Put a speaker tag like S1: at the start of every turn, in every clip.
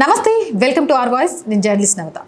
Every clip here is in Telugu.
S1: నమస్తే వెల్కమ్ టు ఆర్ వాయిస్. నేను జర్నలిస్ట్ నవత.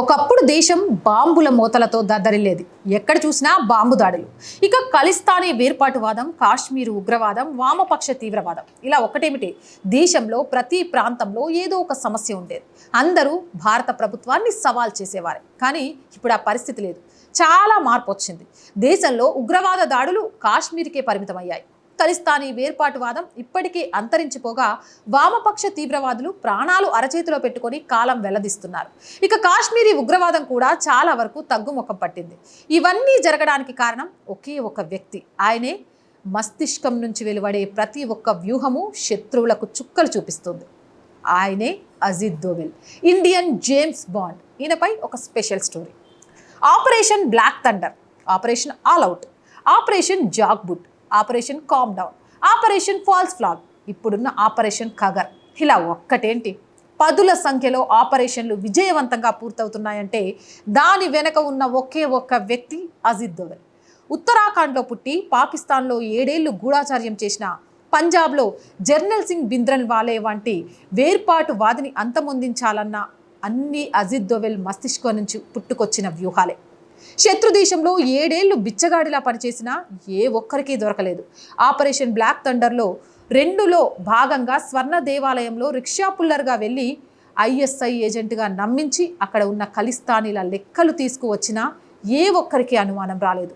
S1: ఒకప్పుడు దేశం బాంబుల మూతలతో దద్దరిల్లేది. ఎక్కడ చూసినా బాంబు దాడులు. ఇక ఖలిస్తానీ వేర్పాటువాదం కాశ్మీర్ ఉగ్రవాదం వామపక్ష తీవ్రవాదం ఇలా ఒకటేమిటి? దేశంలో ప్రతి ప్రాంతంలో ఏదో ఒక సమస్య ఉండేది. అందరూ భారత ప్రభుత్వాన్ని సవాల్ చేసేవారే. కానీ ఇప్పుడు ఆ పరిస్థితి లేదు. చాలా మార్పు వచ్చింది. దేశంలో ఉగ్రవాద దాడులు కాశ్మీర్కే పరిమితమయ్యాయి. ఖలిస్తానీ వేర్పాటువాదం ఇప్పటికీ అంతరించిపోగా వామపక్ష తీవ్రవాదులు ప్రాణాలు అరచేతిలో పెట్టుకొని కాలం వెల్లదిస్తున్నారు ఇక కాశ్మీరీ ఉగ్రవాదం కూడా చాలా వరకు తగ్గుముఖం పట్టింది. ఇవన్నీ జరగడానికి కారణం ఒకే ఒక వ్యక్తి. ఆయనే మస్తిష్కం నుంచి వెలువడే ప్రతి ఒక్క వ్యూహము శత్రువులకు చుక్కలు చూపిస్తుంది. ఆయనే Ajit Doval Indian James Bond. ఈయనపై ఒక special story. Operation black thunder operation all out operation jackboot operation calm down operation false flag ఇప్పుడున్న ఆపరేషన్ కగర్ ఇలా ఒక్కటేంటి? పదుల సంఖ్యలో ఆపరేషన్లు విజయవంతంగా పూర్తవుతున్నాయంటే దాని వెనక ఉన్న ఒకే ఒక్క వ్యక్తి అజిత్ దోవల్. ఉత్తరాఖండ్లో పుట్టి పాకిస్తాన్లో ఏడేళ్ళు గూఢాచార్యం చేసిన పంజాబ్లో జర్నల్ సింగ్ బింద్రన్ వాలే వంటి వేర్పాటు వాదిని అంతమొందించాలన్న అన్ని అజిత్ దోవెల్ మస్తిష్కం నుంచి పుట్టుకొచ్చిన వ్యూహాలే. శత్రు దేశంలో ఏడేళ్ళు బిచ్చగాడిలా పనిచేసినా ఏ ఒక్కరికి దొరకలేదు. ఆపరేషన్ బ్లాక్ థండర్లో రెండులో భాగంగా స్వర్ణ దేవాలయంలో రిక్షా పుల్లర్గా వెళ్ళి ఐఎస్ఐ ఏజెంట్గా నమ్మించి అక్కడ ఉన్న ఖలిస్తానీల లెక్కలు తీసుకువచ్చినా ఏ ఒక్కరికి అనుమానం రాలేదు.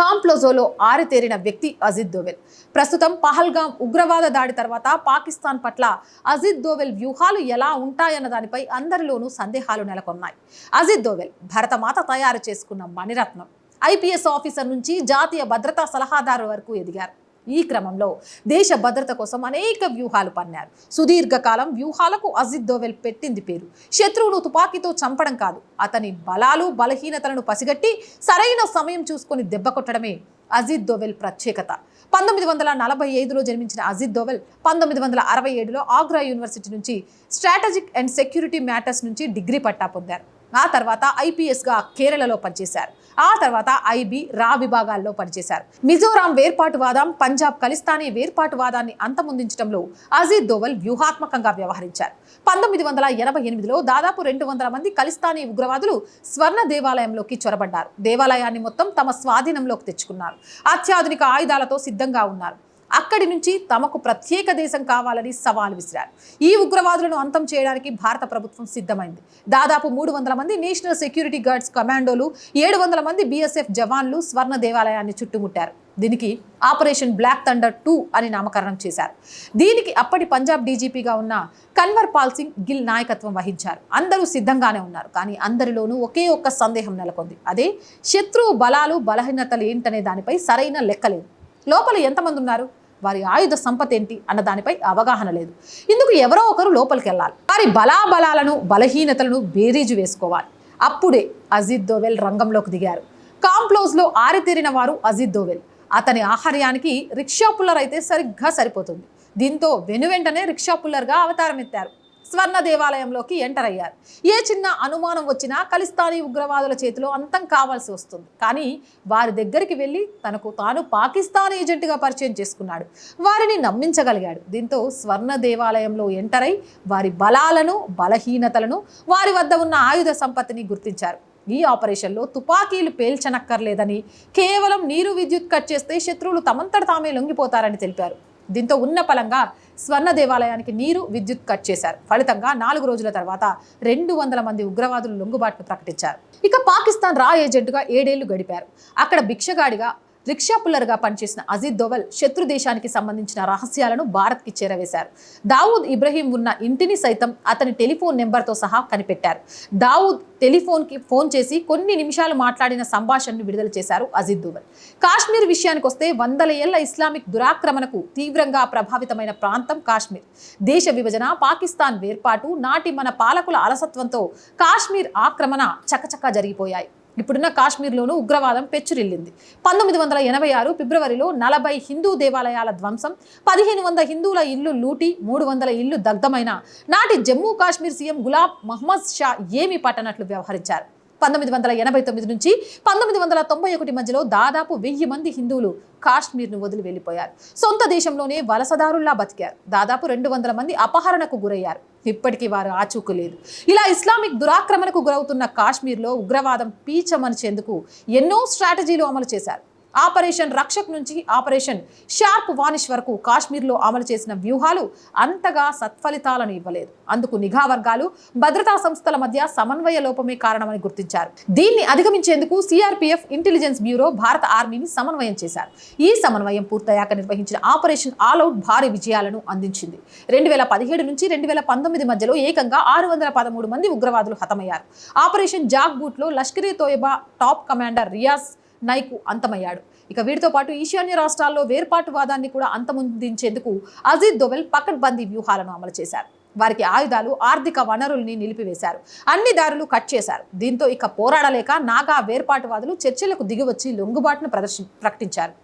S1: కాంప్లోజోలో ఆరితేరిన వ్యక్తి అజిత్ దోవెల్. ప్రస్తుతం పహల్గాం ఉగ్రవాద దాడి తర్వాత పాకిస్తాన్ పట్ల అజిత్ దోవెల్ వ్యూహాలు ఎలా ఉంటాయన్న దానిపై అందరిలోనూ సందేహాలు నెలకొన్నాయి. అజిత్ దోవెల్ భరతమాత తయారు చేసుకున్న మణిరత్నం. ఐపీఎస్ ఆఫీసర్ నుంచి జాతీయ భద్రతా సలహాదారు వరకు ఎదిగారు. ఈ క్రమంలో దేశ భద్రత కోసం అనేక వ్యూహాలు పన్నారు. సుదీర్ఘకాలం వ్యూహాలకు అజిత్ దోవెల్ పెట్టింది పేరు. శత్రువును తుపాకీతో చంపడం కాదు. అతని బలాలు బలహీనతలను పసిగట్టి సరైన సమయం చూసుకొని దెబ్బ కొట్టడమే అజిత్ దోవెల్ ప్రత్యేకత. పంతొమ్మిది వందల నలభై ఐదులో జన్మించిన అజిత్ దోవెల్ పంతొమ్మిది వందల అరవై ఏడులో ఆగ్రా యూనివర్సిటీ నుంచి స్ట్రాటజిక్ అండ్ సెక్యూరిటీ మ్యాటర్స్ నుంచి డిగ్రీ పట్టా పొందారు. ఆ తర్వాత ఐపీఎస్గా కేరళలో పనిచేశారు. ఆ తర్వాత ఐబీ రా విభాగాల్లో పనిచేశారు. మిజోరాం వేర్పాటువాదం పంజాబ్ ఖలిస్తానీ వేర్పాటువాదాన్ని అంతమొందించడంలో అజీద్ దోవల్ వ్యూహాత్మకంగా వ్యవహరించారు. పంతొమ్మిది వందల ఎనభై ఎనిమిదిలో దాదాపు రెండు వందల మంది ఖలిస్తానీ ఉగ్రవాదులు స్వర్ణ దేవాలయంలోకి చొరబడ్డారు. దేవాలయాన్ని మొత్తం తమ స్వాధీనంలోకి తెచ్చుకున్నారు. అత్యాధునిక ఆయుధాలతో సిద్ధంగా ఉన్నారు. అక్కడి నుంచి తమకు ప్రత్యేక దేశం కావాలని సవాల్ విసిరారు. ఈ ఉగ్రవాదులను అంతం చేయడానికి భారత ప్రభుత్వం సిద్ధమైంది. దాదాపు మూడు వందల మంది నేషనల్ సెక్యూరిటీ గార్డ్స్ కమాండోలు ఏడు వందల మంది బీఎస్ఎఫ్ జవాన్లు స్వర్ణ దేవాలయాన్ని చుట్టుముట్టారు. దీనికి ఆపరేషన్ బ్లాక్ థండర్ టూ అని నామకరణం చేశారు. దీనికి అప్పటి పంజాబ్ డీజీపీగా ఉన్న కన్వర్ పాల్ సింగ్ గిల్ నాయకత్వం వహించారు. అందరూ సిద్ధంగానే ఉన్నారు. కానీ అందరిలోనూ ఒకే ఒక్క సందేహం నెలకొంది. అదే శత్రువు బలాలు బలహీనతలు ఏంటనే దానిపై సరైన లెక్కలేదు లోపల ఎంతమంది ఉన్నారు? వారి ఆయుధ సంపద ఏంటి అన్న దానిపై అవగాహన లేదు. ఇందుకు ఎవరో ఒకరు లోపలికి వెళ్ళాలి వారి బలాబలాలను బలహీనతలను బేరీజు వేసుకోవాలి. అప్పుడే అజిత్ దోవెల్ రంగంలోకి దిగారు. కాంప్లోజ్లో ఆరితేరిన వారు అజిత్ దోవెల్. అతని ఆహార్యానికి రిక్షా పుల్లర్ అయితే సరిగ్గా సరిపోతుంది. దీంతో వెనువెంటనే రిక్షా పుల్లర్గా అవతారం ఎత్తారు స్వర్ణ దేవాలయంలోకి ఎంటర్ అయ్యారు. ఏ చిన్న అనుమానం వచ్చినా ఖలిస్తానీ ఉగ్రవాదుల చేతిలో అంతం కావాల్సి వస్తుంది. కానీ వారి దగ్గరికి వెళ్ళి తనకు తాను పాకిస్తాన్ ఏజెంట్గా పరిచయం చేసుకున్నాడు. వారిని నమ్మించగలిగాడు. దీంతో స్వర్ణ దేవాలయంలో ఎంటర్ అయి వారి బలాలను బలహీనతలను వారి వద్ద ఉన్న ఆయుధ సంపత్తిని గుర్తించారు. ఈ ఆపరేషన్లో తుపాకీలు పేల్చనక్కర్లేదని కేవలం నీరు విద్యుత్ కట్ చేస్తే శత్రువులు తమంతట తామే లొంగిపోతారని తెలిపారు. దీంతో ఉన్న పలంగా స్వర్ణ దేవాలయానికి నీరు విద్యుత్ కట్ చేశారు. ఫలితంగా నాలుగు రోజుల తర్వాత రెండు వందల మంది ఉగ్రవాదులు లొంగుబాటును ప్రకటించారు. ఇక పాకిస్తాన్ రా ఏజెంట్గా ఏడేళ్ళు గడిపారు. అక్కడ భిక్షగాడిగా రిక్షా పుల్లర్గా పనిచేసిన అజిత్ దోవల్ శత్రు దేశానికి సంబంధించిన రహస్యాలను భారత్కి చేరవేశారు. దావూద్ ఇబ్రహీం ఉన్న ఇంటిని సైతం అతని టెలిఫోన్ నెంబర్తో సహా కనిపెట్టారు. దావూద్ టెలిఫోన్కి ఫోన్ చేసి కొన్ని నిమిషాలు మాట్లాడిన సంభాషణను విడుదల చేశారు అజిత్ దోవల్. కాశ్మీర్ విషయానికి వస్తే వందల ఏళ్ళ ఇస్లామిక్ దురాక్రమణకు తీవ్రంగా ప్రభావితమైన ప్రాంతం కాశ్మీర్. దేశ విభజన పాకిస్తాన్ వేర్పాటు నాటి మన పాలకుల అలసత్వంతో కాశ్మీర్ ఆక్రమణ చకచకా జరిగిపోయాయి. ఇప్పుడున్న కాశ్మీర్లోనూ ఉగ్రవాదం పెచ్చురిల్లింది. పంతొమ్మిది వందల ఎనభై ఆరు ఫిబ్రవరిలో నలభై హిందూ దేవాలయాల ధ్వంసం పదిహేను వంద హిందువుల ఇల్లు లూటి మూడు వందల ఇల్లు దగ్ధమైన నాటి జమ్మూ కాశ్మీర్ సీఎం గులాబ్ మహమ్మద్ షా ఏమీ పట్టనట్లు వ్యవహరించారు. పంతొమ్మిది వందల ఎనభై తొమ్మిది నుంచి పంతొమ్మిది వందల తొంభై ఒకటి మధ్యలో దాదాపు వెయ్యి మంది హిందువులు కాశ్మీర్ను వదిలి వెళ్ళిపోయారు. సొంత దేశంలోనే వలసదారుల్లా బతికారు. దాదాపు రెండు వందల మంది అపహరణకు గురయ్యారు. ఇప్పటికీ వారు ఆచూకు లేదు ఇలా ఇస్లామిక్ దురాక్రమణకు గురవుతున్న కాశ్మీర్లో ఉగ్రవాదం పీచమనిచేందుకు ఎన్నో స్ట్రాటజీలు అమలు చేశారు. ఆపరేషన్ రక్షక్ నుంచి ఆపరేషన్ షార్ప్ వానిష్ వరకు కాశ్మీర్లో అమలు చేసిన వ్యూహాలు అంతగా సత్ఫలితాలను ఇవ్వలేదు. అందుకు నిఘా వర్గాలు భద్రతా సంస్థల మధ్య సమన్వయ లోపమే కారణమని గుర్తించారు. దీన్ని అధిగమించేందుకు సిఆర్పిఎఫ్ ఇంటెలిజెన్స్ బ్యూరో భారత ఆర్మీని సమన్వయం చేశారు. ఈ సమన్వయం పూర్తయ్యాక నిర్వహించిన ఆపరేషన్ ఆల్అవుట్ భారీ విజయాలను అందించింది. రెండు వేల పదిహేడు నుంచి రెండు వేల పంతొమ్మిది మధ్యలో ఏకంగా ఆరు వందల పదమూడు మంది ఉగ్రవాదులు హతమయ్యారు. ఆపరేషన్ జాగ్ బూట్లో లష్కరే తోయబా టాప్ కమాండర్ రియాజ్ నైకు అంతమయ్యాడు. ఇక వీటితో పాటు ఈశాన్య రాష్ట్రాల్లో వేర్పాటువాదాన్ని కూడా అంతమొందించేందుకు అజిత్ దోవెల్ పకడ్బందీ వ్యూహాలను అమలు చేశారు. వారికి ఆయుధాలు ఆర్థిక వనరుల్ని నిలిపివేశారు. అన్ని దారులు కట్ చేశారు. దీంతో ఇక పోరాడలేక నాగా వేర్పాటువాదులు చర్చలకు దిగివచ్చి లొంగుబాటును ప్రదర్శి ప్రకటించారు.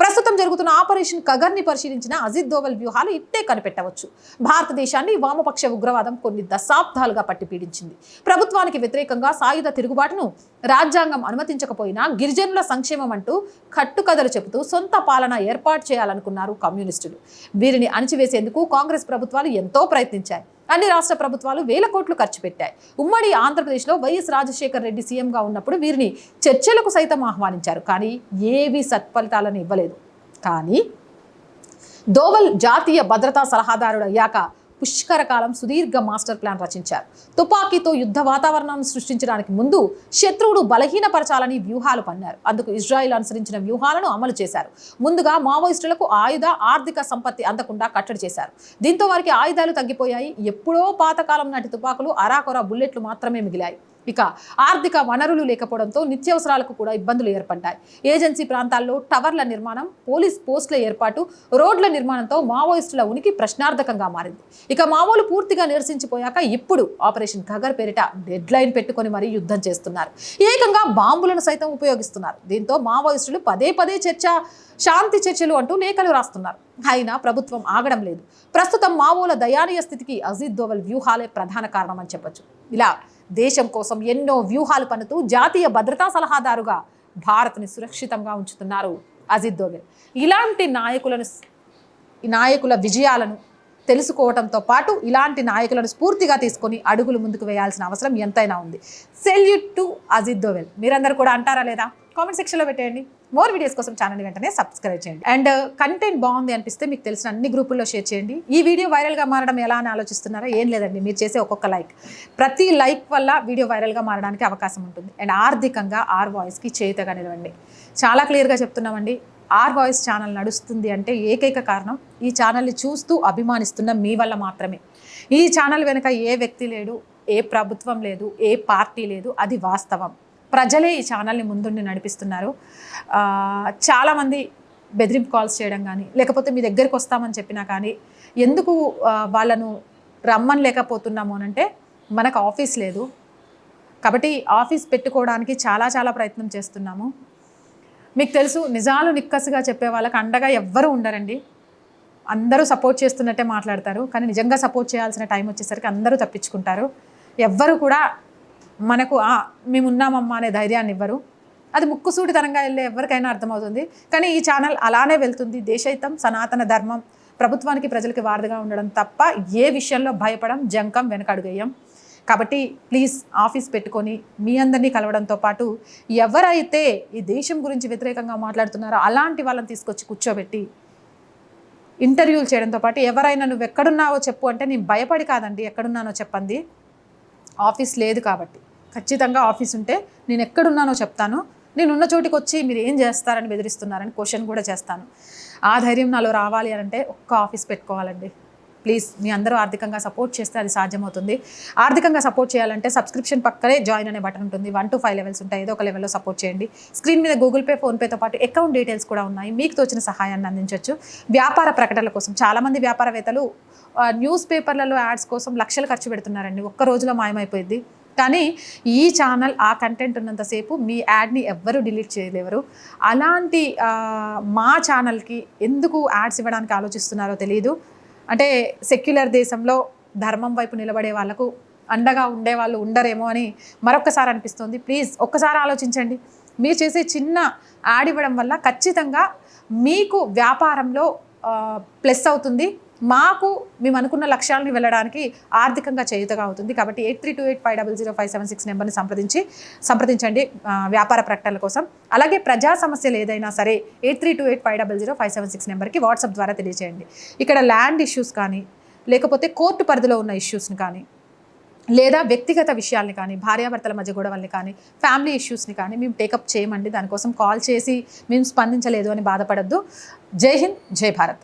S1: ప్రస్తుతం జరుగుతున్న ఆపరేషన్ కగర్ని పరిశీలించిన అజిత్ దోవల్ వ్యూహాలు ఇట్టే కనిపెట్టవచ్చు. భారతదేశాన్ని వామపక్ష ఉగ్రవాదం కొన్ని దశాబ్దాలుగా పట్టి పీడించింది. ప్రభుత్వానికి వ్యతిరేకంగా సాయుధ తిరుగుబాటును రాజ్యాంగం అనుమతించకపోయినా గిరిజనుల సంక్షేమం అంటూ కట్టుకథలు చెబుతూ సొంత పాలన ఏర్పాటు చేయాలనుకున్నారు కమ్యూనిస్టులు. వీరిని అణిచివేసేందుకు కాంగ్రెస్ ప్రభుత్వాలు ఎంతో ప్రయత్నించాయి. అన్ని రాష్ట్ర ప్రభుత్వాలు వేల కోట్లు ఖర్చు పెట్టాయి. ఉమ్మడి ఆంధ్రప్రదేశ్లో వైఎస్ రాజశేఖర్ రెడ్డి సీఎంగా ఉన్నప్పుడు వీరిని చర్చలకు సైతం ఆహ్వానించారు. కానీ ఏవి సత్ఫలితాలను ఇవ్వలేదు. కానీ దోవల్ జాతీయ భద్రతా సలహాదారుడు అయ్యాక పుష్కర కాలం సుదీర్ఘ మాస్టర్ ప్లాన్ రచించారు. తుపాకీతో యుద్ధ వాతావరణాన్ని సృష్టించడానికి ముందు శత్రువుడు బలహీనపరచాలని వ్యూహాలు పన్నారు. అందుకు ఇజ్రాయిల్ అనుసరించిన వ్యూహాలను అమలు చేశారు. ముందుగా మావోయిస్టులకు ఆయుధ ఆర్థిక సంపత్తి అందకుండా కట్టడి చేశారు. దీంతో వారికి ఆయుధాలు తగ్గిపోయాయి. ఎప్పుడో పాతకాలం నాటి తుపాకులు అరాకొర బుల్లెట్లు మాత్రమే మిగిలాయి. ఇక ఆర్థిక వనరులు లేకపోవడంతో నిత్యావసరాలకు కూడా ఇబ్బందులు ఏర్పడ్డాయి. ఏజెన్సీ ప్రాంతాల్లో టవర్ల నిర్మాణం పోలీస్ పోస్టుల ఏర్పాటు రోడ్ల నిర్మాణంతో మావోయిస్టుల ఉనికి ప్రశ్నార్థకంగా మారింది. ఇక మావోలు పూర్తిగా నిరసించిపోయాక ఇప్పుడు ఆపరేషన్ ఖగర్ పేరిట డెడ్ లైన్ పెట్టుకొని మరీ యుద్ధం చేస్తున్నారు. ఏకంగా బాంబులను సైతం ఉపయోగిస్తున్నారు. దీంతో మావోయిస్టులు పదే పదే చర్చ శాంతి చర్చలు అంటూ లేఖలు రాస్తున్నారు. అయినా ప్రభుత్వం ఆగడం లేదు. ప్రస్తుతం మావోల దయానీయ స్థితికి అజిత్ దోవల్ వ్యూహాలే ప్రధాన కారణం అని చెప్పొచ్చు. ఇలా దేశం కోసం ఎన్నో వ్యూహాలు పన్నుతూ జాతీయ భద్రతా సలహాదారుగా భారత్ని సురక్షితంగా ఉంచుతున్నారు అజిత్ దోవెల్. ఇలాంటి నాయకులను నాయకుల విజయాలను తెలుసుకోవడంతో పాటు ఇలాంటి నాయకులను స్ఫూర్తిగా తీసుకొని అడుగులు ముందుకు వేయాల్సిన అవసరం ఎంతైనా ఉంది. సెల్యూట్ టు అజిత్ దోవెల్ మీరందరూ కూడా అంటారా లేదా? కామెంట్ సెక్షన్లో పెట్టేయండి. మోర్ వీడియోస్ కోసం ఛానల్ వెంటనే సబ్స్క్రైబ్ చేయండి. అండ్ కంటెంట్ uh, బాగుంది అనిపిస్తే మీకు తెలిసిన అన్ని గ్రూపుల్లో షేర్ చేయండి. ఈ వీడియో వైరల్గా మారడం ఎలా అని ఆలోచిస్తున్నారా? ఏం లేదండి. మీరు చేసే ఒక్కొక్క లైక్ ప్రతి లైక్ వల్ల వీడియో వైరల్గా మారడానికి అవకాశం ఉంటుంది. అండ్ ఆర్థికంగా ఆర్ వాయిస్కి చేతగా నిలవండి. చాలా క్లియర్గా చెప్తున్నామండి. ఆర్ వాయిస్ ఛానల్ నడుస్తుంది అంటే ఏకైక కారణం ఈ ఛానల్ని చూస్తూ అభిమానిస్తున్న మీ వల్ల మాత్రమే. ఈ ఛానల్ వెనుక ఏ వ్యక్తి లేడు ఏ ప్రభుత్వం లేదు ఏ పార్టీ లేదు అది వాస్తవం. ప్రజలే ఈ ఛానల్ని ముందుండి నడిపిస్తున్నారు. చాలామంది బెదిరింపు కాల్స్ చేయడం కానీ లేకపోతే మీ దగ్గరికి వస్తామని చెప్పినా కానీ ఎందుకు వాళ్ళను రమ్మని లేకపోతున్నాము అని అంటే మనకు ఆఫీస్ లేదు. కాబట్టి ఆఫీస్ పెట్టుకోవడానికి చాలా చాలా ప్రయత్నం చేస్తున్నాము. మీకు తెలుసు నిజాలు నిక్కసుగా చెప్పే వాళ్ళకి అండగా ఎవ్వరూ ఉండరండి. అందరూ సపోర్ట్ చేస్తున్నట్టే మాట్లాడతారు. కానీ నిజంగా సపోర్ట్ చేయాల్సిన టైం వచ్చేసరికి అందరూ తప్పించుకుంటారు. ఎవ్వరు కూడా మనకు మేమున్నామమ్మా మేము ఉన్నామమ్మా అనే ధైర్యాన్ని ఇవ్వరు. అది ముక్కుసూటితనంగా వెళ్ళే ఎవరికైనా అర్థమవుతుంది. కానీ ఈ ఛానల్ అలానే వెళ్తుంది. దేశహితం సనాతన ధర్మం ప్రభుత్వానికి ప్రజలకి వారధిగా ఉండడం తప్ప ఏ విషయంలో భయపడం జంకం వెనకడుగేయం కాబట్టి ప్లీజ్ ఆఫీస్ పెట్టుకొని మీ అందరినీ కలవడంతో పాటు ఎవరైతే ఈ దేశం గురించి వ్యతిరేకంగా మాట్లాడుతున్నారో అలాంటి వాళ్ళని తీసుకొచ్చి కూర్చోబెట్టి ఇంటర్వ్యూలు చేయడంతో పాటు ఎవరైనా నువ్వు ఎక్కడున్నావో చెప్పు అంటే నేను భయపడి కాదండి ఎక్కడున్నానో చెప్పండి. ఆఫీస్ లేదు కాబట్టి. ఖచ్చితంగా ఆఫీస్ ఉంటే నేను ఎక్కడున్నానో చెప్తాను. నేను ఉన్న చోటికి వచ్చి మీరు ఏం చేస్తారని బెదిరిస్తున్నారని క్వశ్చన్ కూడా చేస్తాను. ఆ ధైర్యం నాలో రావాలి అని అంటే ఒక్క ఆఫీస్ పెట్టుకోవాలండి. ప్లీజ్ మీ అందరూ ఆర్థికంగా సపోర్ట్ చేస్తే అది సాధ్యమవుతుంది. ఆర్థికంగా సపోర్ట్ చేయాలంటే సబ్స్క్రిప్షన్ పక్కనే జాయిన్ అనే బటన్ ఉంటుంది. వన్ టు ఫైవ్ లెవెల్స్ ఉంటాయి. ఏదో ఒక లెవెల్లో సపోర్ట్ చేయండి. స్క్రీన్ మీద గూగుల్ పే ఫోన్పేతో పాటు అకౌంట్ డీటెయిల్స్ కూడా ఉన్నాయి. మీకు తోచిన సహాయాన్ని అందించవచ్చు వ్యాపార ప్రకటనల కోసం చాలామంది వ్యాపారవేత్తలు న్యూస్ పేపర్లలో యాడ్స్ కోసం లక్షలు ఖర్చు పెడుతున్నారండి. ఒక్క రోజులో మాయమైపోయింది కానీ ఈ ఛానల్ ఆ కంటెంట్ ఉన్నంతసేపు మీ యాడ్ని ఎవ్వరూ డిలీట్ చేయలేవరు. అలాంటి మా ఛానల్కి ఎందుకు యాడ్స్ ఇవ్వడానికి ఆలోచిస్తున్నారో తెలియదు అంటే సెక్యులర్ దేశంలో ధర్మం వైపు నిలబడే వాళ్ళకు అండగా ఉండే వాళ్ళు ఉండరేమో అని మరొకసారి అనిపిస్తుంది. ప్లీజ్ ఒక్కసారి ఆలోచించండి. మీరు చేసే చిన్న యాడ్ ఇవ్వడం వల్ల ఖచ్చితంగా మీకు వ్యాపారంలో ప్లస్ అవుతుంది. మాకు మేము అనుకున్న లక్ష్యాలను వెళ్ళడానికి ఆర్థికంగా చేయుతగా అవుతుంది. కాబట్టి eight three two eight five double zero five seven six నెంబర్ని సంప్రదించి సంప్రదించండి వ్యాపార ప్రకటనల కోసం. అలాగే ప్రజా సమస్యలు ఏదైనా సరే eight three two eight five double zero five seven six నెంబర్కి వాట్సాప్ ద్వారా తెలియజేయండి ఇక్కడ ల్యాండ్ ఇష్యూస్ కానీ లేకపోతే కోర్టు పరిధిలో ఉన్న ఇష్యూస్ని కానీ లేదా వ్యక్తిగత విషయాల్ని కానీ భార్యాభర్తల మధ్య గొడవల్ని కానీ ఫ్యామిలీ ఇష్యూస్ని కానీ మేము టేకప్ చేయమండి. దానికోసం కాల్ చేసి మేము స్పందించలేదు అని బాధపడద్దు. జై హింద్ జై భారత్.